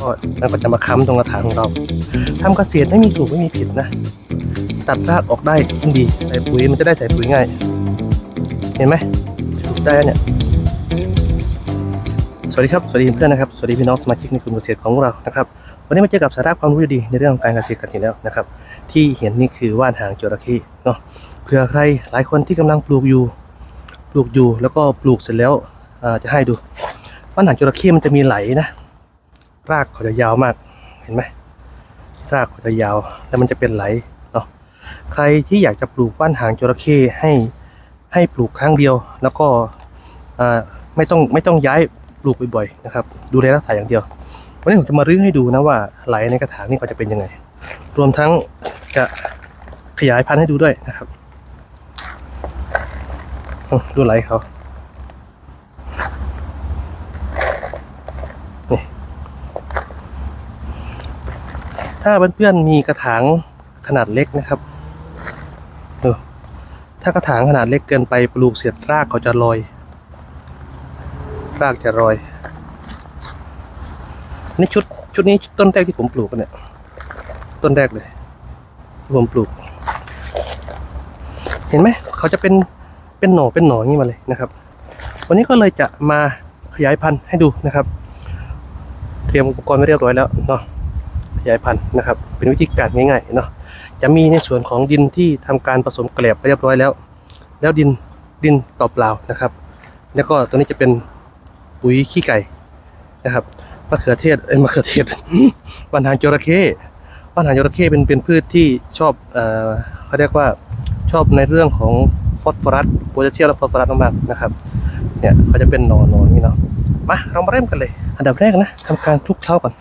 ก็มันก็จะมาค้ำตรงกระถางของเราทำเกษตรไม่มีถูกไม่มีผิดนะ ตัดรากออกได้ยิ่งดีใส่ปุ๋ยมันจะได้ใส่ปุ๋ยง่าย เห็นไหมได้แล้วเนี่ยสวัสดีครับ สวัสดีเพื่อนนะครับ สวัสดีพี่น้องสมาชิกในกลุ่มเกษตรของเรานะครับ วันนี้มาเจอกับสาระความรู้ดีในเรื่องของการเกษตรกันอีกแล้วนะครับ ที่เห็นนี่คือว่านหางจระเข้เนาะเผื่อใครหลายคนที่กำลังปลูกอยู่ ปลูกอยู่แล้วก็ปลูกเสร็จแล้วจะให้ดู ว่านหางจระเข้มันจะมีไหลนะ รากเขาจะยาวมาก เห็นไหมรากเขาจะยาว แล้วมันจะเป็นไหลเนาะ ใครที่อยากจะปลูกว่านหางจระเข้ให้ให้ปลูกครั้งเดียว แล้วก็ไม่ต้องไม่ต้องย้ายปลูกบ่อยๆนะครับ ดูแลรักษาอย่างเดียว วันนี้ผมจะมารื้อให้ดูนะว่าไหลในกระถางนี่เขาจะเป็นยังไง รวมทั้งจะขยายพันธุ์ให้ดูด้วยนะครับ ดูไหลเขา ถ้าเพื่อนๆมีกระถางขนาดเล็กนะครับถ้ากระถางขนาดเล็กเกินไปปลูกเสร็จรากเขาจะลอย รากจะลอยนี่ชุดชุดนี้ต้นแรกที่ผมปลูกกันเนี่ยต้นแรกเลยที่ผมปลูก เห็นไหมเขาจะเป็นเป็นหน่อเป็นหน่ออย่างนี้มาเลยนะครับ วันนี้ก็เลยจะมาขยายพันธุ์ให้ดูนะครับ เตรียมอุปกรณ์ไว้เรียบร้อยแล้วเนาะ ขยายพันธุ์นะครับ เป็นวิธีการง่ายๆเนาะจะมีในส่วนของดินที่ทำการผสมเกลียบเรียบร้อยแล้ว แล้วดินดินเปล่าๆนะครับ แล้วก็ตัวนี้จะเป็นปุ๋ยขี้ไก่นะครับมะเขือเทศเอ้ยมะเขือเทศปัญหางจระเข้ปัญหางจระเข้เป็นเป็นพืชที่ชอบเอ่อเขาเรียกว่าชอบในเรื่องของฟอสฟอรัสโพแทสเซียมและฟอสฟอรัสมากๆนะครับเนี่ยเขาจะเป็นหนอนนอนนี่เนาะมาเรามาเริ่มกันเลย อันดับแรกนะทำการคลุกเคล้าก่อน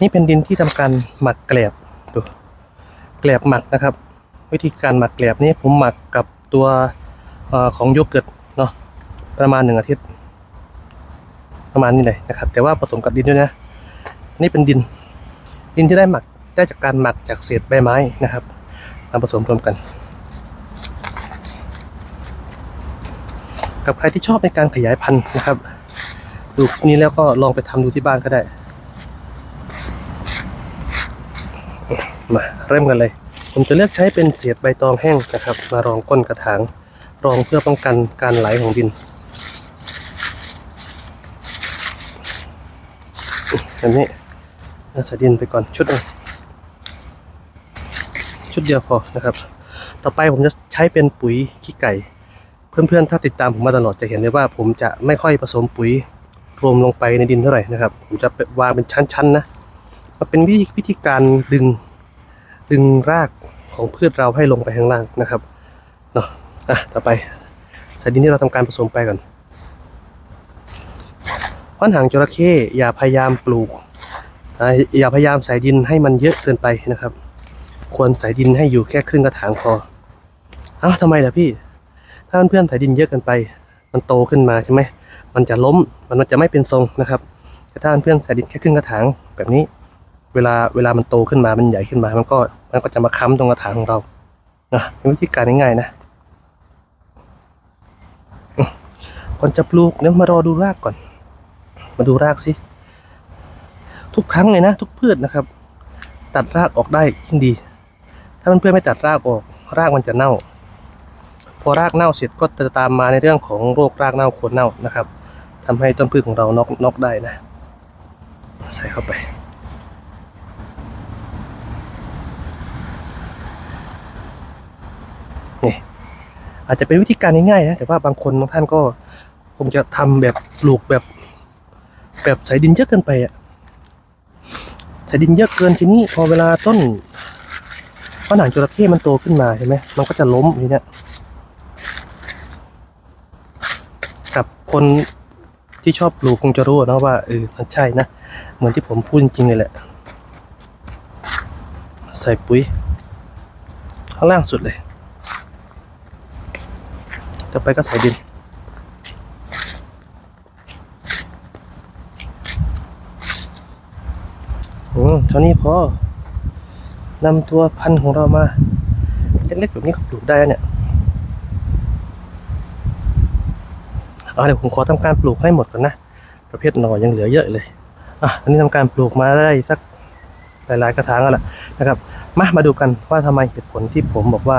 นี่เป็นดินที่ทำการหมักแกลบดูแกลบหมักนะครับ วิธีการหมักแกลบนี่ผมหมักกับตัวอของโยเกิร์ตเนาะประมาณหนึ่งอาทิตย์ ประมาณนี้เลยนะครับ แต่ว่าผสมกับดินด้วยนะนี่เป็นดิน ดินที่ได้หมักได้จากการหมักจากเศษใบไม้นะครับมาผสมรวมกัน กับใครที่ชอบในการขยายพันธุ์นะครับดูนี้แล้วก็ลองไปทำดูที่บ้านก็ได้ มาเริ่มกันเลย ผมจะเลือกใช้เป็นเศษใบตองแห้งนะครับ มารองก้นกระถาง รองเพื่อป้องกันการไหลของดิน อันนี้เอาใส่ดินไปก่อนชุดหนึงชุดเดียวพอนะครับ ต่อไปผมจะใช้เป็นปุ๋ยขี้ไก่ เพื่อนๆ ถ้าติดตามผมมาตลอดจะเห็นเลยว่า ผมจะไม่ค่อยผสมปุ๋ยรวมลงไปในดินเท่าไหร่นะครับ ผมจะวางเป็นชั้นๆนะมันเป็นวิธีการดึง ดึงรากของพืชเราให้ลงไปข้างล่างนะครับเนาะอะต่อไปใส่ดินที่เราทำการผสมไปก่อนว่านหางจระเข้อย่าพยายามปลูกอย่าพยายามใส่ดินให้มันเยอะเกินไปนะครับ ควรใส่ดินให้อยู่แค่ครึ่งกระถางพอเอ้าทำไมล่ะพี่ ถ้าเพื่อนใส่ดินเยอะเกินไป มันโตขึ้นมาใช่ไหมมันจะล้มมันจะไม่เป็นทรงนะครับแต่ถ้าเพื่อนใส่ดินแค่ครึ่งกระถางแบบนี้ เวลาเวลามันโตขึ้นมามันใหญ่ขึ้นมา มันก็มันก็จะมาค้ำตรงกระถางของเรานะเป็นวิธีการง่ายๆนะก่อนจะปลูกเดี๋ยมารอดูรากก่อน มาดูรากสิทุกครั้งเลยนะ ทุกพืชนะครับ ตัดรากออกได้ยิ่งดี ถ้าเพื่อนๆไม่ตัดรากออก รากมันจะเน่า พอรากเน่าเสร็จก็จะตามมาในเรื่องของโรครากเน่าโคนเน่านะครับทำให้ต้นพืชของเรานอกนอกได้นะ ใส่เข้าไป อาจจะเป็นวิธีการง่ายๆนะแต่ว่าบางคนบางท่านก็คงจะทำแบบปลูกแบบ แบบใส่ดินเยอะเกินไปอะใส่ดินเยอะเกินทีนี้พอเวลาต้นผนังจระเข้มันโตขึ้นมาใช่ไหมมันก็จะล้มทีเนี้ยกับคนที่ชอบปลูกคงจะรู้นะว่าเออมันใช่นะ เหมือนที่ผมพูดจริงๆเลยแหละ ใส่ปุ๋ย ข้างล่างสุดเลย ต่อไปก็ใส่ดินอืมเท่านี้พอนำตัวพันธุ์ของเรามาเล็กๆแบบนี้ก็ปลูกได้เนี่ยเอาเดี๋ยวผมขอทำการปลูกให้หมดก่อนนะ ประเภทหน่อยังเหลือเยอะเลยอะอันนี้ทำการปลูกมาได้สักหลายๆกระถางแล้วล่ะนะครับ มามาดูกันว่าทำไมเหตุผลที่ผมบอกว่า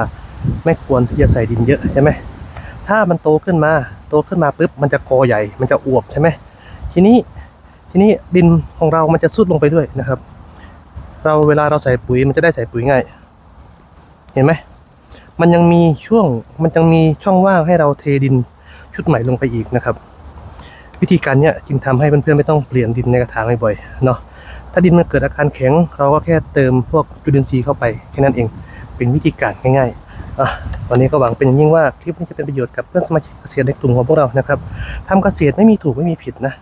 ไม่ควรที่จะใส่ดินเยอะใช่ไหม ถ้ามันโตขึ้นมา โตขึ้นมาปุ๊บมันจะกอใหญ่ มันจะอวบใช่ไหมทีนี้ทีนี้ดินของเรามันจะซุดลงไปด้วยนะครับ เราเวลาเราใส่ปุ๋ยมันจะได้ใส่ปุ๋ยง่าย เห็นไหมมันยังมีช่วงมันยังมีช่องว่างให้เราเทดินชุดใหม่ลงไปอีกนะครับ วิธีการเนี้ยจึงทำให้เพื่อนๆไม่ต้องเปลี่ยนดินในกระถางบ่อยๆเนาะถ้าดินมันเกิดอาการแข็ง เราก็แค่เติมพวกจุลินทรีย์เข้าไปแค่นั้นเอง เป็นวิธีการง่ายๆ วันนี้ก็หวังเป็นอย่างยิ่งว่าคลิปนี้จะเป็นประโยชน์กับเพื่อนสมาชิกเกษตรในกลุ่มของพวกเรานะครับทำเกษตรไม่มีถูกไม่มีผิดนะ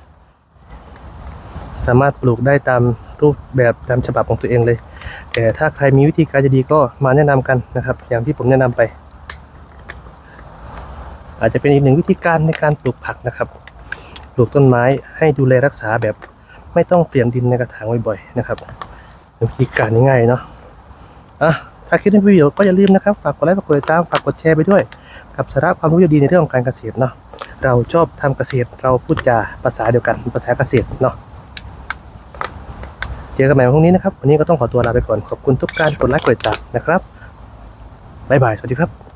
สามารถปลูกได้ตามรูปแบบตามฉบับของตัวเองเลย แต่ถ้าใครมีวิธีการจะดีก็มาแนะนำกันนะครับ อย่างที่ผมแนะนำไป อาจจะเป็นอีกหนึ่งวิธีการในการปลูกผักนะครับ ปลูกต้นไม้ให้ดูแลรักษาแบบไม่ต้องเปลี่ยนดินในกระถางบ่อยๆนะครับวิธีการง่ายๆเนาะอะ ถ้าคิดในวิดีโอก็อย่าลืมนะครับ ฝากกดไลค์ ฝากกดติดตาม ฝากกดแชร์ไปด้วย กับสาระความรู้ดีในเรื่องของการเกษตรเนาะ เราชอบทำเกษตร เราพูดจาภาษาเดียวกัน ภาษาเกษตรเนาะ เจอกันใหม่พรุ่งนี้นะครับ วันนี้ก็ต้องขอตัวลาไปก่อน ขอบคุณทุกการกดไลค์ กดติดตามนะครับบ๊ายบาย สวัสดีครับ